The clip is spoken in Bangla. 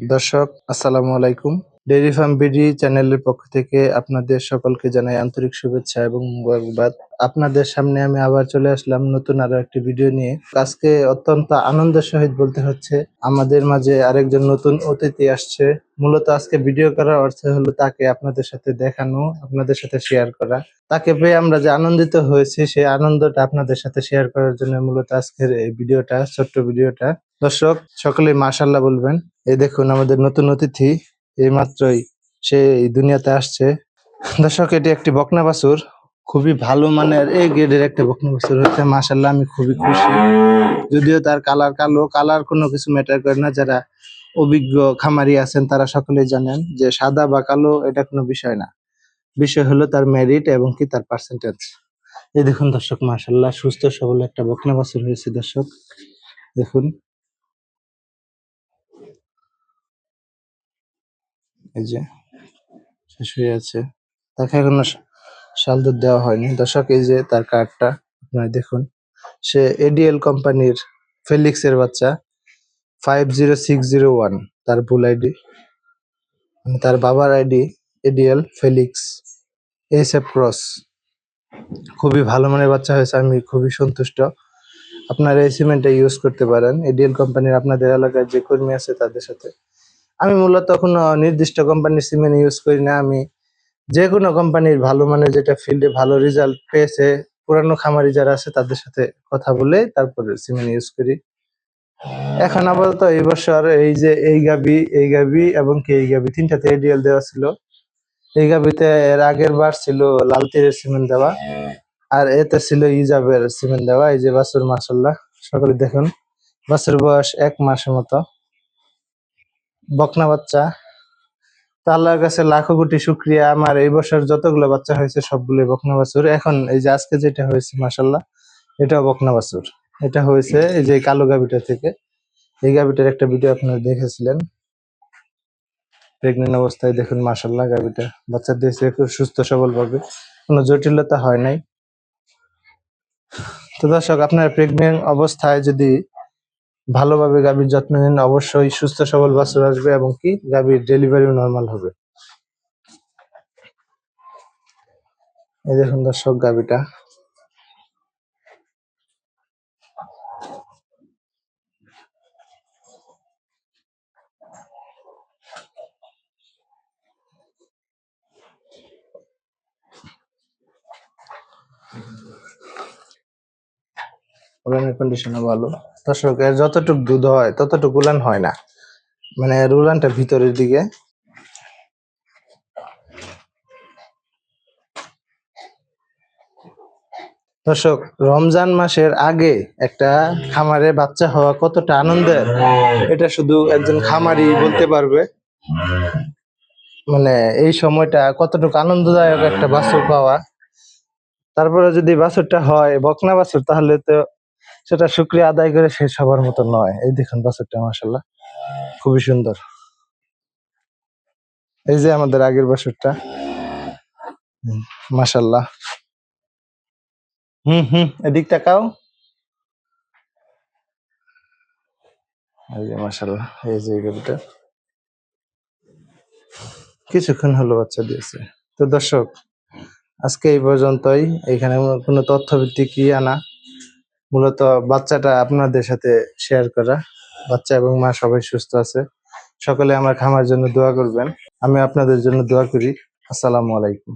দর্শক, আসসালামু আলাইকুম। ডেইরি ফার্ম বিডি চ্যানেলের পক্ষ থেকে আপনাদের সকলকে জানাই আন্তরিক শুভেচ্ছা এবং মুবারকবাদ। আপনাদের সামনে আমি আবার চলে আসলাম নতুন আরও একটি ভিডিও নিয়ে। আজকে অত্যন্ত আনন্দের সহিত বলতে হচ্ছে, আমাদের মাঝে আরেকজন নতুন অতিথি আসছে। মূলত আজকে ভিডিও করার অর্থ হলো তাকে আপনাদের সাথে দেখানো, আপনাদের সাথে শেয়ার করা। তাকে পেয়ে আমরা যে আনন্দিত হয়েছি, সেই আনন্দটা আপনাদের সাথে শেয়ার করার জন্য মূলত আজকের এই ভিডিওটা ছোট্ট ভিডিওটা দর্শক সকলে মাশাল্লাহ বলবেন। এই দেখুন আমাদের নতুন অতিথি, এই মাত্রই সে এই দুনিয়াতে আসছে। দর্শক, এটি একটি বকনা বাছুর। খুবই ভালো মানের এই গ্রেডের একটা বকনা বাছুর হচ্ছে মাশাল্লাহ আমি খুবই খুশি। যদিও তার কালার কালো, কালার কোনো কিছু ম্যাটার করে না। যারা অভিজ্ঞ খামারি আছেন, তারা সকলেই জানেন যে সাদা বা কালো এটা কোনো বিষয় না। বিষয় হলো তার মেরিট এবং কি তার পার্সেন্টেজ এই দেখুন দর্শক মাশাল্লাহ সুস্থ সবল একটা বকনা বাছুর হয়েছে দর্শক। দেখুন। এই যে, শেষ হয়ে আছে তাকে এখনও শাল দুধ দেওয়া হয়নি। দর্শক, এই যে তার কার্ডটা, আপনারা দেখুন। সে এডিএল কোম্পানির ফেলিক্স এর বাচ্চা five zero six zero one তার ভুল আইডি মানে তার বাবার ID ADL Felix S F cross খুবই ভালো মানের বাচ্চা হয়েছে, আমি খুবই সন্তুষ্ট। আপনারা এই সিমেন্টটা ইউজ করতে পারেন। এডিএল কোম্পানির আপনাদের এলাকার যে কর্মী আছে তাদের সাথে। আমি মূলত কোনো নির্দিষ্ট কোম্পানির সিমেন্ট ইউজ করি না। আমি যে কোনো কোম্পানির ভালো মানের যেটা ফিল্ডে ভালো রেজাল্ট পেয়েছে, পুরানো খামারি যারা আছে তাদের সাথে কথা বলে তারপরে সিমেন্ট ইউজ করি। এখন আপাতত এই বছর এই যে এই গাবি এই গাবি এবং কি এই গাবি তিনটাতে এডিএল দেওয়া ছিল। এই গাবিতে এর আগের বার ছিল লাল তীরের সিমেন্ট দেওয়া আর এতে ছিল ইজাবের সিমেন্ট দেওয়া। এই যে বাসুর মাসাল্লাহ সকলে দেখুন। বাসুর বয়স এক মাসের মতো। বকনা বাচ্চা। তা আল্লাহর কাছে লাখো কোটি শুক্রিয়া। আমার এই বছর যতগুলো বাচ্চা হয়েছে সবগুলো বকনা বাছুর। এখন এই যে আজকে যেটা হয়েছে মাসাল্লাহ এটাও বকনা বাছুর। এটা হয়েছে এই যে কালো গাবিটা থেকে। এই গাবিটার একটা ভিডিও আপনারা দেখেছিলেন। প্রেগনেন্ট অবস্থায় দেখুন মাসাল্লাহ গাবিটা বাচ্চা দিয়েছে খুব সুস্থ সবল ভাবে কোনো জটিলতা হয় নাই। তো দর্শক, আপনার প্রেগনেন্ট অবস্থায় যদি ভালোভাবে গাভীর যত্ন নিন। অবশ্যই সুস্থ, সবল বাছুর আসবে এবং কি? গাভীর ডেলিভারিও নর্মাল হবে। এই দেখুন দর্শক, গাভীটা। উলানের কন্ডিশনও ভালো। দর্শক, এর যতটুক দুধ হয়, ততটুকু উলান হয় না। মানে এর উলানটা ভিতরের দিকে। দর্শক, রমজান মাসের আগে একটা খামারে বাচ্চা হওয়া কতটা আনন্দের, এটা শুধু একজন খামারি বলতে পারবে। মানে এই সময়টা কতটুকু আনন্দদায়ক একটা বাছুর পাওয়া। তারপরে যদি বাছুরটা হয়, বকনা বাছুর, তাহলে তো সেটা শুক্রিয়া আদায় করে শেষ হবার মতো নয়। এই দেখুন বাছুরটা মাসাল্লাহ খুবই সুন্দর। এই যে আমাদের আগের বাছুরটা মাসাল্লাহ হুম হুম, এদিক তাকাও। এই যে কিছুক্ষণ হলো বাচ্চা দিয়েছে। তো দর্শক, আজকে এই পর্যন্তই। এখানে কোনো তথ্য ভিত্তিক কি আনা মূলত বাচ্চাটা আপনাদের সাথে শেয়ার করা। বাচ্চা এবং মা সবাই সুস্থ আছে। সকলে আমার খামার জন্য দোয়া করবেন। আমি আপনাদের জন্য দোয়া করি। আসসালামু আলাইকুম।